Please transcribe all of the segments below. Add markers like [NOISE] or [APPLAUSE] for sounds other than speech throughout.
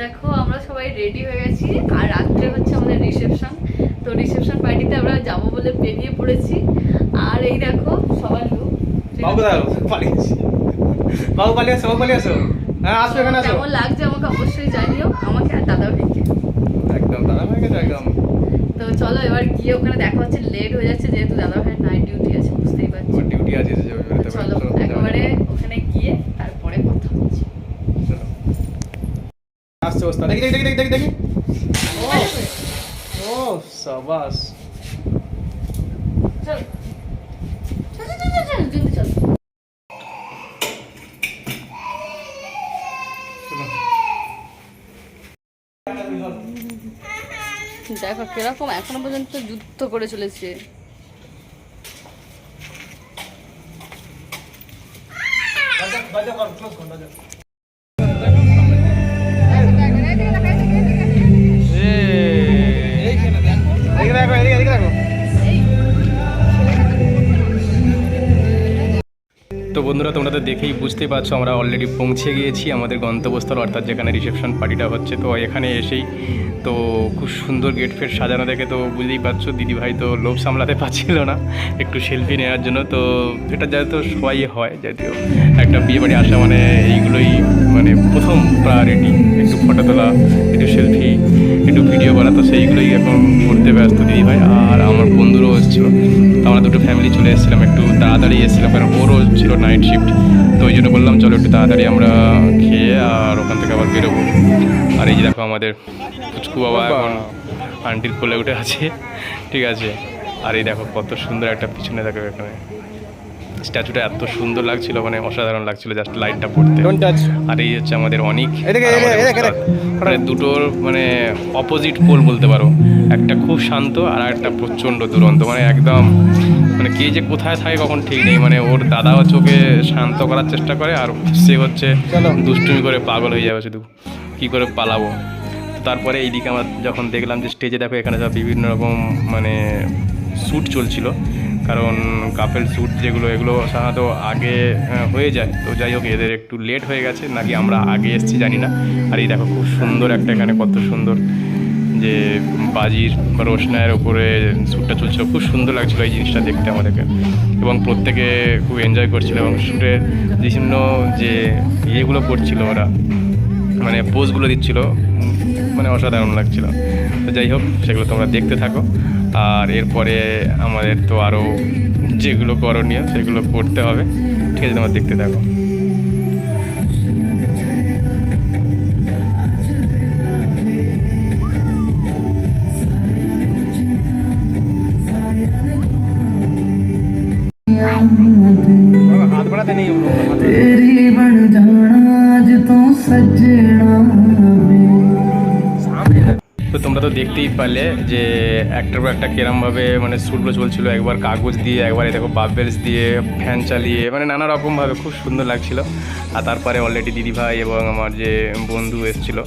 Ready হয়ে গেছি। আর রাত্রে হচ্ছে আমাদের রিসেপশন তো রিসেপশন পার্টিতে আমরা যাব বলে বেরিয়ে পড়েছি। আর এই দেখো সবার লুক বাবু পালিয়ে আসি বাবু পালিয়ে আসো পালিয়ে আসো হ্যাঁ আসো এখানে আসো। কেমন লাগছে আমাকে অবশ্যই জানিও। আমাকে আর দাদা ভাইকে একদম দাদা গেছে একদম। তো চলো এবার গিয়ে ওখানে দেখা হচ্ছে লেট হয়ে যাচ্ছে যেহেতু দাদা ভাইয়ের নাইট ডিউটি আছে বুঝতেই পারছি ওর ডিউটি আছে যে ওই বেরোতে চলো পারে। চলো, একেবারে ওখানে গিয়ে তারপরে কথা হচ্ছে চলো। আসছে ওস্তাদ দেখি দেখি। ও সাবাস। চল। চল চল চল চল জলদি চল। দেখো কীরকম এখনও পর্যন্ত যুদ্ধ করে চলেছে। এদিকে বন্ধুরা, তোমরা তো দেখেই বুঝতেই পারছ, আমরা অলরেডি পৌঁছে গিয়েছি আমাদের গন্তব্যস্থল, অর্থাৎ যেখানে রিসেপশন পার্টিটা হচ্ছে। তো এখানে এসেই তো খুব সুন্দর গেট ফেট সাজানো দেখে তো বুঝতেই পারছ, দিদিভাই তো লোভ সামলাতে পারছিল না একটু সেলফি নেওয়ার জন্য। তো এটা যেহেতু সবাই হয়, যদিও একটা বিয়ে বাড়ি আসা মানে এইগুলোই মানে প্রথম প্রায়োরিটি একটু ফটো তোলা, একটু সেলফি একটু ভিডিও করা তো সেইগুলোই এখন করতে ব্যস্ত দিদিভাই আর আমার বন্ধুরও এসেছিল তো আমরা দুটো ফ্যামিলি চলে এসেছিলাম একটু তাড়াতাড়ি এসেছিলাম কারণ ওরও ছিল নাইট শিফট তো ওই জন্য বললাম চলো একটু তাড়াতাড়ি আমরা খেয়ে আর ওখান থেকে আবার বেরোবো। আর এই যে দেখো আমাদের ফুচকু বাবা এখন আন্টির কোলে উঠে আছে। ঠিক আছে? আর এই দেখো কত সুন্দর একটা পিছনে দেখো এখানে। স্ট্যাচুটা এত সুন্দর লাগছিল মানে অসাধারণ লাগছিল জাস্ট লাইটটা পড়তে। আর এই হচ্ছে আমাদের অনেক। মানে দুটোর মানে অপোজিট পোল বলতে পারো। একটা খুব শান্ত আর একটা প্রচণ্ড দুরন্ত। মানে একদম মানে কে যে কোথায় থাকে কখন ঠিক নেই। মানে ওর দাদা হচ্ছে ওকে শান্ত করার চেষ্টা করে আর সে হচ্ছে দুষ্টুমি করে পাগল হয়ে যাবে শুধু। কী করে পালাবো? তারপরে এইদিকে আমরা যখন দেখলাম যে স্টেজে দেখো এখানে সব বিভিন্ন রকম মানে শ্যুট চলছিল। কারণ কাপেল শ্যুট যেগুলো, এগুলো সাধারণত আগে হয়ে যায়। তো যাই হোক, এদের একটু লেট হয়ে গেছে, নাকি আমরা আগে এসেছি জানি না। আর এই দেখো, খুব সুন্দর একটা এখানে, কত সুন্দর যে বাজির বা রোশনায়ের ওপরে শ্যুটটা চলছিল। খুব সুন্দর লাগছিল এই জিনিসটা দেখতে আমাদেরকে। এবং প্রত্যেকে খুব এনজয় করছিল এবং শ্যুটের বিভিন্ন যে ইয়েগুলো করছিল ওরা মানে পোজগুলো দিচ্ছিল মানে অসাধারণ লাগছিল। তো যাই হোক, সেগুলো তোমরা দেখতে থাকো। আর এরপরে আমাদের তো আরও যেগুলো করণীয় সেগুলো করতে হবে। ঠিক আছে, তোমার দেখতে থাকো। तेरी आज तो सजना। তোমরা তো দেখতেই পারলে যে একটার পর একটা কেরমভাবে মানে শ্যুটগুলো চলছিল। একবার কাগজ দিয়ে, একবার দেখো বাবেলস দিয়ে ফ্যান চালিয়ে মানে নানা রকমভাবে খুব সুন্দর লাগছিল। আর তারপরে অলরেডি দিদিভাই এবং আমার যে বন্ধু এসেছিল,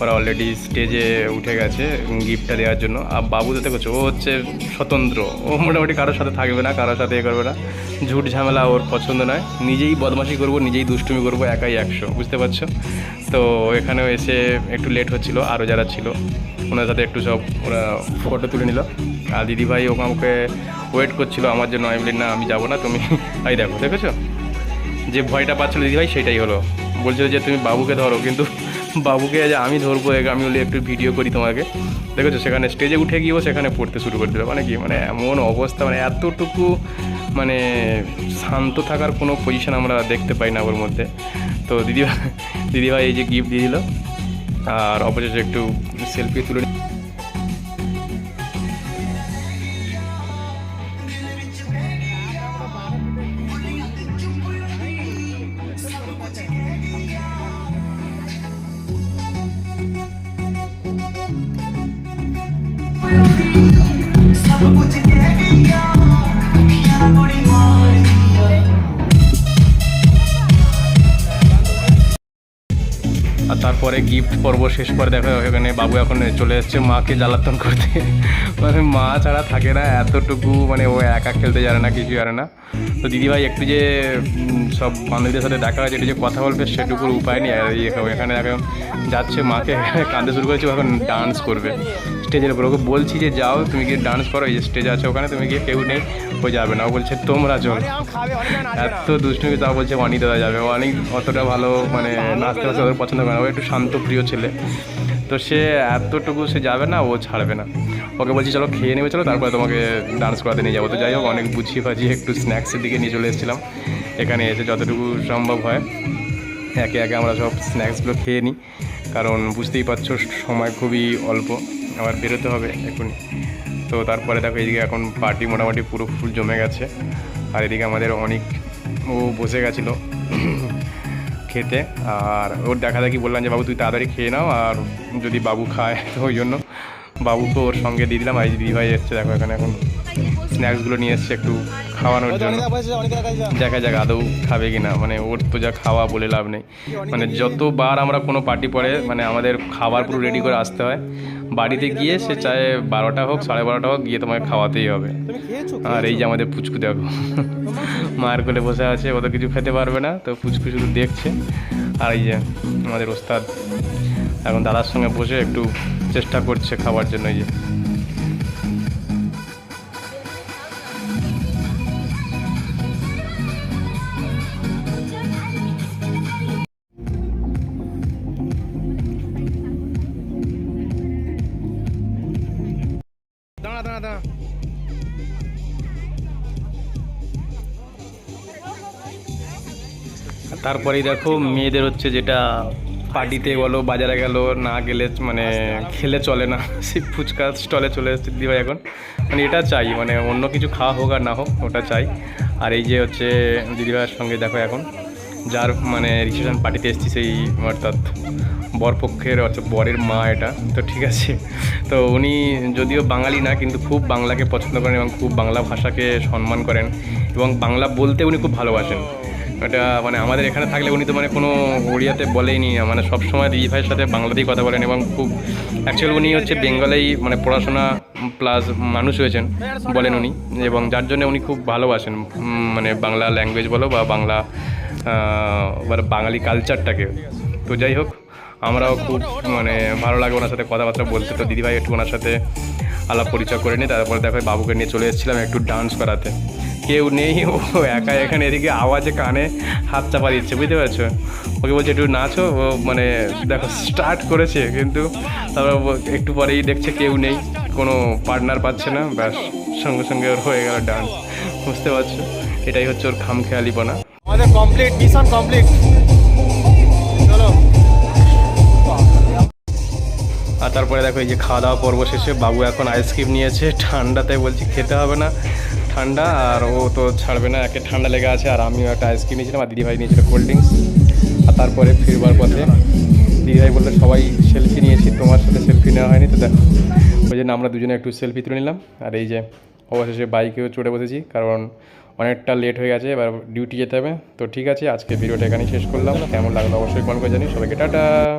ওরা অলরেডি স্টেজে উঠে গেছে গিফটটা দেওয়ার জন্য। আর বাবু তো দেখছ, ও হচ্ছে স্বতন্ত্র। ও মোটামুটি কারোর সাথে থাকবে না, কারোর সাথে এ করবে না। ঝুট ঝামেলা ওর পছন্দ নয়। নিজেই বদমাশি করব, নিজেই দুষ্টুমি করব, একাই একশো, বুঝতে পারছ? তো এখানেও এসে একটু লেট হচ্ছিল আরও যারা ছিল ওনার সাথে একটু সব ওরা ফটো তুলে নিল। আর দিদিভাই আমাকে ওয়েট করছিল আমার জন্য। আমি না, আমি যাব না, তুমি [LAUGHS] তাই দেখো, দেখেছ? যে ভয়টা পাচ্ছিল দিদিভাই সেটাই হলো। বলছিল যে, তুমি বাবুকে ধরো, কিন্তু [LAUGHS] বাবুকে যে আমি ধরবো আমি বলি একটু ভিডিও করি তোমাকে। দেখেছ? সেখানে স্টেজে উঠে গিয়েও সেখানে পড়তে শুরু করে দিল। মানে কি মানে এমন অবস্থা মানে এতটুকু মানে শান্ত থাকার কোনো পজিশন আমরা দেখতে পাই না ওর মধ্যে। তো দিদিভাই দিদিভাই এই যে গিফট দিয়ে দিল। আর অবশেষে একটু সেলফি তুলে আর তারপরে গিফট পর্ব শেষ করে দেখো এখানে বাবু এখন চলে এসছে মাকে জ্বালাতন করতে। মানে মা ছাড়া থাকে না এতটুকু মানে ও একা খেলতে জানে না কিছু জানে না। তো দিদিভাই একটু যে সব বান্ধবীদের সাথে দেখা হয়েছে একটু যে কথা বলবে সেটুকুর উপায় নেই। আর এখানে এখন যাচ্ছে মাকে কাঁদতে শুরু করেছে এখন ডান্স করবে। স্টেজের উপর ওকে বলছি যে যাও তুমি গিয়ে ডান্স করো এই যে স্টেজ আছে ওখানে তুমি গিয়ে কেউ নেই ও যাবে না। ও বলছে তোমরা চল। এত দুষ্টুমি তাও বলছে অনিক দাদা যাবে। অনেক অতটা ভালো মানে নাচতে নাচতে ওদের পছন্দ করে না। ও একটু শান্ত প্রিয় ছেলে। তো সে এতটুকু সে যাবে না, ও ছাড়বে না। ওকে বলছি, চলো খেয়ে নেবে, চলো, তারপরে তোমাকে ডান্স করাতে নিয়ে যাব। তো যাই হোক, অনেক বুঝিয়ে ফাজিয়ে একটু স্ন্যাক্সের দিকে নিয়ে চলে এসেছিলাম। এখানে এসে যতটুকু সম্ভব হয়, একে একে আমরা সব স্ন্যাক্সগুলো খেয়ে নিই। কারণ বুঝতেই পারছ, সময় খুবই অল্প। আবার বেরোতে হবে এখনই। তো তারপরে দেখো এদিকে এখন পার্টি মোটামুটি পুরো ফুল জমে গেছে। আর এদিকে আমাদের অনেক, ও বসে গেছিল। খেতে আর ওর দেখা দেখি বললাম যে, বাবু, তুই তাড়াতাড়ি খেয়ে নাও, আর যদি বাবু খায়, [LAUGHS] তো ওই জন্য বাবুকে ওর সঙ্গে দিয়ে দিলাম। আর দিদিভাই দিদি ভাই এসছে, দেখো এখানে এখন স্ন্যাক্সগুলো নিয়ে এসছে একটু খাওয়ানোর জন্য। দেখা যাক আদৌ খাবে কি না মানে ওর তো যা খাওয়া বলে লাভ নেই। মানে যতবার আমরা কোনো পার্টি পরে মানে আমাদের খাবার পুরো রেডি করে আসতে হয় বাড়িতে গিয়ে সে চায় বারোটা হোক সাড়ে বারোটা হোক গিয়ে তোমাকে খাওয়াতেই হবে। আর এই যে আমাদের পুচকু দেখো। মায়ের কোলে বসে আছে ও তো কিছু খেতে পারবে না তো পুচকু শুধু দেখছে। আর এই যে আমাদের ওস্তাদ এখন দাদার সঙ্গে বসে একটু চেষ্টা করছে খাবার জন্য এই যে। দাঁড়া তারপরেই দেখো মেয়েদের হচ্ছে যেটা পার্টিতে বলো, বাজারে গেল, না গেলে মানে খেলে চলে না। সেই ফুচকা স্টলে চলে এসেছে দিদিভাই এখন। মানে এটা চাই মানে অন্য কিছু খাওয়া হোক আর না হোক, ওটা চাই। আর এই যে হচ্ছে দিদিভাইয়ের সঙ্গে দেখো এখন। যার মানে রিসেপশন পার্টিতে এসেছি সেই অর্থাৎ বরপক্ষের অর্থাৎ বরের মা এটা। তো ঠিক আছে। তো উনি যদিও বাঙালি না, কিন্তু খুব বাংলাকে পছন্দ করেন এবং খুব বাংলা ভাষাকে সম্মান করেন এবং বাংলা বলতে উনি খুব ভালোবাসেন। এটা মানে আমাদের এখানে থাকলে উনি তো মানে কোনো ওড়িয়াতে বলেইনি। মানে সবসময় দিদি ভাইয়ের সাথে বাংলাতেই কথা বলেন এবং খুব অ্যাকচুয়ালি উনি হচ্ছে বেঙ্গলেই মানে পড়াশোনা প্লাস মানুষ হয়েছেন বলেন উনি। এবং যার জন্য উনি খুব ভালোবাসেন মানে বাংলা ল্যাঙ্গুয়েজ বলো বা বাংলা আহ, বাঙালি কালচারটাকে তো যাই হোক আমরাও খুব মানে ভালো লাগে ওনার সাথে কথাবার্তা বলতে। তো দিদিভাই একটু ওনার সাথে আলাপ পরিচয় করে নিই। তারপরে দেখো বাবুকে নিয়ে চলে এসেছিলাম একটু ডান্স করাতে। কেউ নেই ও একা এখানে এদিকে আওয়াজে কানে হাত চাপা দিচ্ছে বুঝতে পারছ? ওকে বলছে একটু নাচো। ও মানে দেখো স্টার্ট করেছে কিন্তু তারপর একটু পরেই দেখছে কেউ নেই কোনো পার্টনার পাচ্ছে না। ব্যাস সঙ্গে সঙ্গে ওর হয়ে গেল ডান্স বুঝতে পারছ? এটাই হচ্ছে ওর খামখেয়ালিপনা। আমাদের কমপ্লিট মিশন কমপ্লিট চলো। আর তারপরে দেখো এই যে খাওয়া দাওয়া পর্ব শেষে বাবু এখন আইসক্রিম নিয়েছে, ঠান্ডাতে বলছি খেতে হবে না। ঠান্ডা, আর ও তো ছাড়বে না, একে ঠান্ডা লেগে আছে, আর আমিও একটা আইসক্রিম নিয়েছিলাম, আর দিদিভাই নিয়েছিল কোল্ড ড্রিঙ্কস আর তারপরে ফিরবার পথে দিদিভাই বলল, সবাই সেলফি নিয়েছি, তোমার সাথে সেলফি নেওয়া হয়নি তো, দেখো। ওই জন্য আমরা দুজনে একটু সেলফি তুলে নিলাম। আর এই যে অবশেষে বাইকেও চড়ে বসেছি, কারণ অনেকটা লেট হয়ে গেছে, এবার ডিউটি যেতে হবে। তো ঠিক আছে আজকে ভিডিওটা এখানেই শেষ করলাম। কেমন লাগল অবশ্যই কমেন্ট করে জানি সবাইকে টাটা।